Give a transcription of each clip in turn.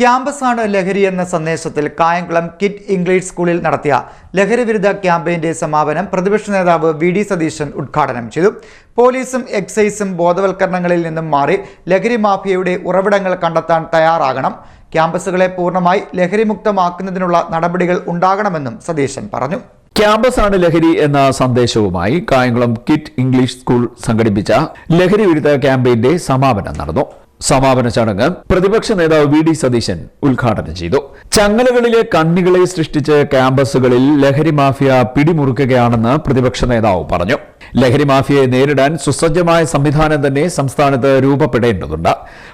ക്യാമ്പസാണ് ലഹരി എന്ന സന്ദേശത്തിൽ കായംകുളം കിറ്റ് ഇംഗ്ലീഷ് സ്കൂളിൽ നടത്തിയ ലഹരി വിരുദ്ധ ക്യാമ്പയിന്റെ സമാപനം പ്രതിപക്ഷ നേതാവ് വി ഡി സതീശൻ ഉദ്ഘാടനം ചെയ്തു. പോലീസും എക്സൈസും ബോധവൽക്കരണങ്ങളിൽ നിന്നും മാറി ലഹരി മാഫിയയുടെ ഉറവിടങ്ങൾ കണ്ടെത്താൻ തയ്യാറാകണം. ക്യാമ്പസുകളെ പൂർണമായി ലഹരിമുക്തമാക്കുന്നതിനുള്ള നടപടികൾ ഉണ്ടാകണമെന്നും സതീശൻ പറഞ്ഞു. ക്യാമ്പസാണ് ലഹരി എന്ന സന്ദേശവുമായി കായംകുളം കിറ്റ് ഇംഗ്ലീഷ് സ്കൂൾ സംഘടിപ്പിച്ച ലഹരി വിരുദ്ധ ക്യാമ്പയിന്റെ സമാപനം നടന്നു. സമാപന ചടങ്ങ് പ്രതിപക്ഷ നേതാവ് വി ഡി സതീശൻ ഉദ്ഘാടനം ചെയ്തു. ചങ്ങലകളിലെ കണ്ണികളെ സൃഷ്ടിച്ച് ക്യാമ്പസുകളിൽ ലഹരി മാഫിയ പിടിമുറുക്കുകയാണെന്ന് പ്രതിപക്ഷ നേതാവ് പറഞ്ഞു. ലഹരി മാഫിയയെ നേരിടാൻ സുസജ്ജമായ സംവിധാനം തന്നെ സംസ്ഥാനത്ത് രൂപപ്പെടേണ്ടതുണ്ട്.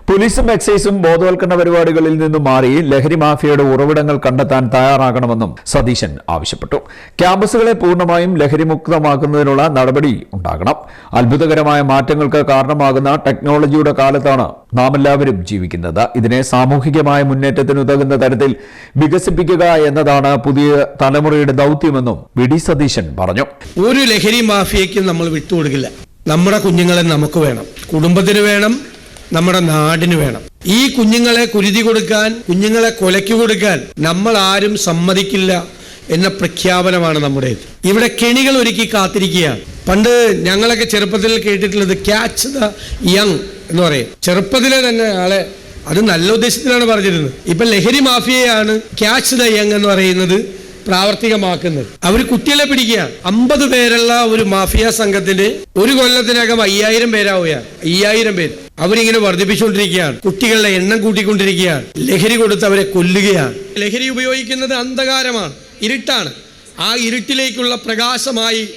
പോലീസും എക്സൈസും ബോധവൽക്കരണ പരിപാടികളിൽ നിന്നും മാറി ലഹരി മാഫിയയുടെ ഉറവിടങ്ങൾ കണ്ടെത്താൻ തയ്യാറാകണമെന്നും സതീശൻ ആവശ്യപ്പെട്ടു. ക്യാമ്പസുകളെ പൂർണമായും ലഹരിമുക്തമാക്കുന്നതിനുള്ള നടപടി ഉണ്ടാകണം. അത്ഭുതകരമായ മാറ്റങ്ങൾക്ക് കാരണമാകുന്ന ടെക്നോളജിയുടെ കാലത്താണ് നാം എല്ലാവരും ജീവിക്കുന്നത്. ഇതിനെ സാമൂഹികമായ മുന്നേറ്റത്തിന് ഉതകുന്ന തരത്തിൽ വികസിപ്പിക്കുക എന്നതാണ് പുതിയ തലമുറയുടെ ദൗത്യമെന്നും വി സതീശൻ പറഞ്ഞു. ഒരു ലഹരി മാഫിയയ്ക്കും നമ്മൾ വിട്ടുകൊടുക്കില്ല. നമ്മുടെ കുഞ്ഞുങ്ങളെ നമുക്ക് വേണം. കുടുംബത്തിന് വേണം നമ്മുടെ നാടിന് വേണം. ഈ കുഞ്ഞുങ്ങളെ കുരുതി കൊടുക്കാൻ കുഞ്ഞുങ്ങളെ കൊലയ്ക്ക് കൊടുക്കാൻ നമ്മൾ ആരും സമ്മതിക്കില്ല എന്ന പ്രഖ്യാപനമാണ് നമ്മുടെ ഇവിടെ കെണികൾ ഒരുക്കി കാത്തിരിക്കുകയാണ്. പണ്ട് ഞങ്ങളൊക്കെ ചെറുപ്പത്തിൽ കേട്ടിട്ടുള്ളത് ക്യാച്ച് ദ യങ് എന്ന് പറയും. ചെറുപ്പത്തിലെ തന്നെ ആളെ അത് നല്ല ഉദ്ദേശത്തിലാണ് പറഞ്ഞിരുന്നത്. ഇപ്പൊ ലഹരി മാഫിയയാണ് ക്യാച്ച് ദ യങ് എന്ന് പറയുന്നത്. പ്രാവർത്തികമാക്കുന്നത്. അവർ കുട്ടികളെ പിടിക്കുക. അമ്പത് പേരുള്ള ഒരു മാഫിയ സംഘത്തിന് ഒരു കൊല്ലത്തിനകം അയ്യായിരം പേരാവുകയാണ് അയ്യായിരം പേര്. അവരിങ്ങനെ വർദ്ധിപ്പിച്ചുകൊണ്ടിരിക്കുകയാണ്. കുട്ടികളുടെ എണ്ണം കൂട്ടിക്കൊണ്ടിരിക്കുകയാണ്. ലഹരി കൊടുത്ത് അവരെ കൊല്ലുകയാണ്. ലഹരി ഉപയോഗിക്കുന്നത് അന്ധകാരമാണ്. ഇരുട്ടാണ്. ആ ഇരുട്ടിലേക്കുള്ള പ്രകാശമായി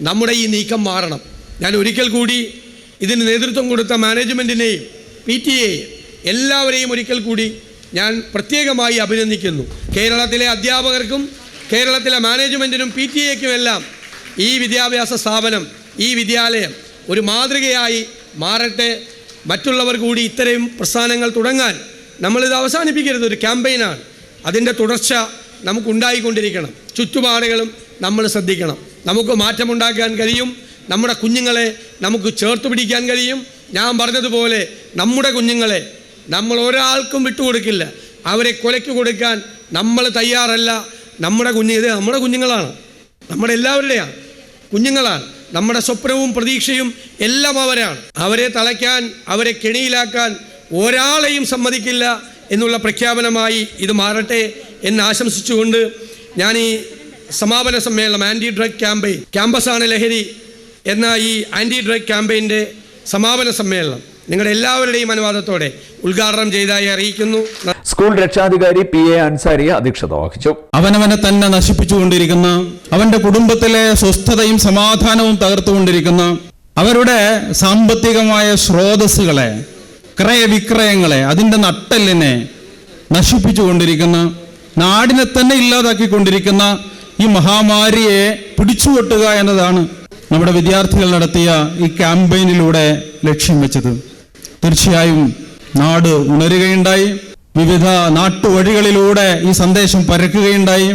നമ്മുടെ ഈ നീക്കം മാറണം. ഞാൻ ഒരിക്കൽ കൂടി ഇതിന് നേതൃത്വം കൊടുത്ത മാനേജ്മെന്റിനെയും പി ടി എയും എല്ലാവരെയും ഒരിക്കൽ കൂടി ഞാൻ പ്രത്യേകമായി അഭിനന്ദിക്കുന്നു. കേരളത്തിലെ അധ്യാപകർക്കും കേരളത്തിലെ മാനേജ്മെന്റിനും പി ടി എക്കും എല്ലാം ഈ വിദ്യാഭ്യാസ സ്ഥാപനം ഈ വിദ്യാലയം ഒരു മാതൃകയായി മാറട്ടെ. മറ്റുള്ളവർ കൂടി ഇത്തരം പ്രസ്ഥാനങ്ങൾ തുടങ്ങാൻ നമ്മളിത് അവസാനിപ്പിക്കരുത്. ഒരു ക്യാമ്പയിനാണ്. അതിന്റെ തുടർച്ച നമുക്കുണ്ടായിക്കൊണ്ടിരിക്കണം. ചുറ്റുപാടുകളും നമ്മൾ ശ്രദ്ധിക്കണം. നമുക്ക് മാറ്റമുണ്ടാക്കാൻ കഴിയും. നമ്മുടെ കുഞ്ഞുങ്ങളെ നമുക്ക് ചേർത്ത് പിടിക്കാൻ കഴിയും. ഞാൻ പറഞ്ഞതുപോലെ നമ്മുടെ കുഞ്ഞുങ്ങളെ നമ്മൾ ഒരാൾക്കും വിട്ടുകൊടുക്കില്ല. അവരെ കൊലയ്ക്ക് കൊടുക്കാൻ നമ്മൾ തയ്യാറല്ല. നമ്മുടെ കുഞ്ഞ് ഇത് നമ്മുടെ കുഞ്ഞുങ്ങളാണ്. നമ്മുടെ എല്ലാവരുടെയാണ്. കുഞ്ഞുങ്ങളാണ്. നമ്മുടെ സ്വപ്നവും പ്രതീക്ഷയും എല്ലാം അവരാണ്. അവരെ തളയ്ക്കാൻ അവരെ കെണിയിലാക്കാൻ ഒരാളെയും സമ്മതിക്കില്ല എന്നുള്ള പ്രഖ്യാപനമായി ഇത് മാറട്ടെ എന്ന് ആശംസിച്ചുകൊണ്ട് ഞാൻ ഈ സമാപന സമ്മേളനം ആന്റി ഡ്രഗ് ക്യാമ്പയിൻ ക്യാമ്പസാണ് ലഹരി എന്ന ഈ ആന്റി ഡ്രഗ് ക്യാമ്പയിന്റെ സമാപന സമ്മേളനം നിങ്ങളുടെ എല്ലാവരുടെയും അനുവാദത്തോടെ ഉദ്ഘാടനം ചെയ്തതായി അറിയിക്കുന്നു. സ്കൂൾ രക്ഷാധികാരി പി എ അൻസാരി അധ്യക്ഷത വഹിച്ചു. അവനവനെ തന്നെ നശിപ്പിച്ചുകൊണ്ടിരിക്കുന്ന അവന്റെ കുടുംബത്തിലെ സ്വസ്ഥതയും സമാധാനവും തകർത്തുകൊണ്ടിരിക്കുന്ന അവരുടെ സാമ്പത്തികമായ സ്രോതസ്സുകളെ ക്രയവിക്രയങ്ങളെ അതിന്റെ നട്ടെല്ലിനെ നശിപ്പിച്ചുകൊണ്ടിരിക്കുന്ന നാടിനെ തന്നെ ഇല്ലാതാക്കിക്കൊണ്ടിരിക്കുന്ന ഈ മഹാമാരിയെ പിടിച്ചുകൊട്ടുക എന്നതാണ് നമ്മുടെ വിദ്യാർത്ഥികൾ നടത്തിയ ഈ ക്യാമ്പയിനിലൂടെ ലക്ഷ്യം വെച്ചത്. തീർച്ചയായും നാട് ഉണരുകയുണ്ടായി. വിവിധ നാട്ടുവഴികളിലൂടെ ഈ സന്ദേശം പരക്കുകയുണ്ടായി.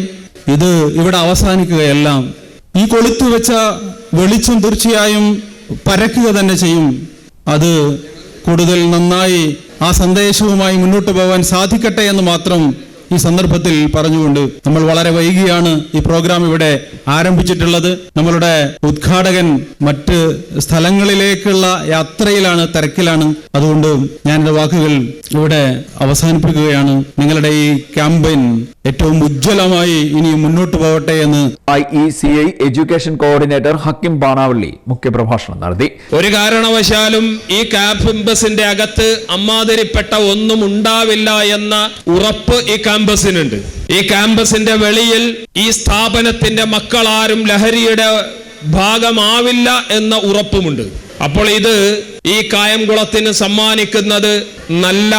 ഇത് ഇവിടെ അവസാനിക്കുകയല്ല. ഈ കൊളുത്തു വെച്ച വെളിച്ചം തീർച്ചയായും പരക്കുക തന്നെ ചെയ്യും. അത് കൂടുതൽ നന്നായി ആ സന്ദേശവുമായി മുന്നോട്ട് പോകാൻ സാധിക്കട്ടെ എന്ന് മാത്രം ഈ സന്ദർഭത്തിൽ പറഞ്ഞുകൊണ്ട് നമ്മൾ വളരെ വൈകിയാണ് ഈ പ്രോഗ്രാം ഇവിടെ ആരംഭിച്ചിട്ടുള്ളത്. നമ്മളുടെ ഉദ്ഘാടകൻ മറ്റ് സ്ഥലങ്ങളിലേക്കുള്ള യാത്രയിലാണ് തിരക്കിലാണ്. അതുകൊണ്ട് ഞാൻ എന്റെ വാക്കുകൾ ഇവിടെ അവസാനിപ്പിക്കുകയാണ്. നിങ്ങളുടെ ഈ ക്യാമ്പയിൻ ഏറ്റവും ഉജ്ജ്വലമായി ഇനി മുന്നോട്ട് പോകട്ടെ എന്ന് I E C I education coordinator Hakkim Banavalli മുഖ്യപ്രഭാഷണം നടത്തി. ഒരു കാരണവശാലും ഈ ക്യാമ്പസിന്റെ അകത്ത് അമ്മാതിരിപ്പെട്ട ഒന്നും ഉണ്ടാവില്ല എന്ന ഉറപ്പ് ഈ ക്യാമ്പസിനുണ്ട്. ഈ ക്യാമ്പസിന്റെ വെളിയിൽ ഈ സ്ഥാപനത്തിന്റെ മക്കളാരും ലഹരിയുടെ ഭാഗമാവില്ല എന്ന ഉറപ്പുമുണ്ട്. അപ്പോൾ ഇത് ഈ കായംകുളത്തിന് സമ്മാനിക്കുന്നത് നല്ല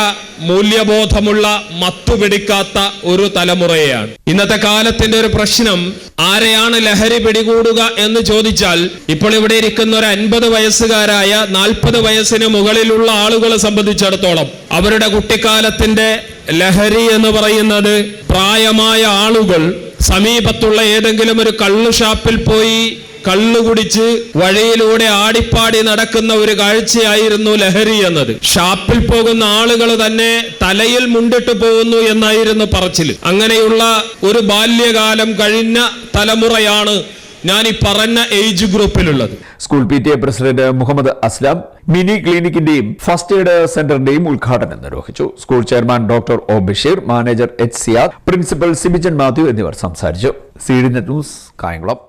മൂല്യബോധമുള്ള മത്തുപിടിക്കാത്ത ഒരു തലമുറയാണ് ഇന്നത്തെ കാലത്തിന്റെ ഒരു പ്രശ്നം ആരെയാണ് ലഹരി പിടികൂടുക എന്ന് ചോദിച്ചാൽ ഇപ്പോൾ ഇവിടെ ഇരിക്കുന്ന ഒരു അൻപത് വയസ്സുകാരായ നാൽപ്പത് വയസ്സിന് മുകളിലുള്ള ആളുകളെ സംബന്ധിച്ചിടത്തോളം അവരുടെ കുട്ടിക്കാലത്തിന്റെ ലഹരി എന്ന് പറയുന്നത് പ്രായമായ ആളുകൾ സമീപത്തുള്ള ഏതെങ്കിലും ഒരു കള്ളു ഷാപ്പിൽ പോയി കള്ളു കുടിച്ച് വഴിയിലൂടെ ആടിപ്പാടി നടക്കുന്ന ഒരു കാഴ്ചയായിരുന്നു ലഹരി എന്നത്. ഷാപ്പിൽ പോകുന്ന ആളുകൾ തന്നെ തലയിൽ മുണ്ടിട്ട് പോകുന്നു എന്നായിരുന്നു പറച്ചിൽ അങ്ങനെയുള്ള ഒരു ബാല്യകാലം കഴിഞ്ഞ തലമുറയാണ് ഞാൻ ഈ പറഞ്ഞ age ഗ്രൂപ്പിലുള്ളത് school P T A president Muhammad Aslam mini ക്ലിനിക്കിന്റെയും first aid സെന്ററിന്റെയും ഉദ്ഘാടനം നിർവഹിച്ചു. School chairman doctor O Basheer manager H Siyad principal Sibijan Mathew എന്നിവർ സംസാരിച്ചു. C news Kayamkulam.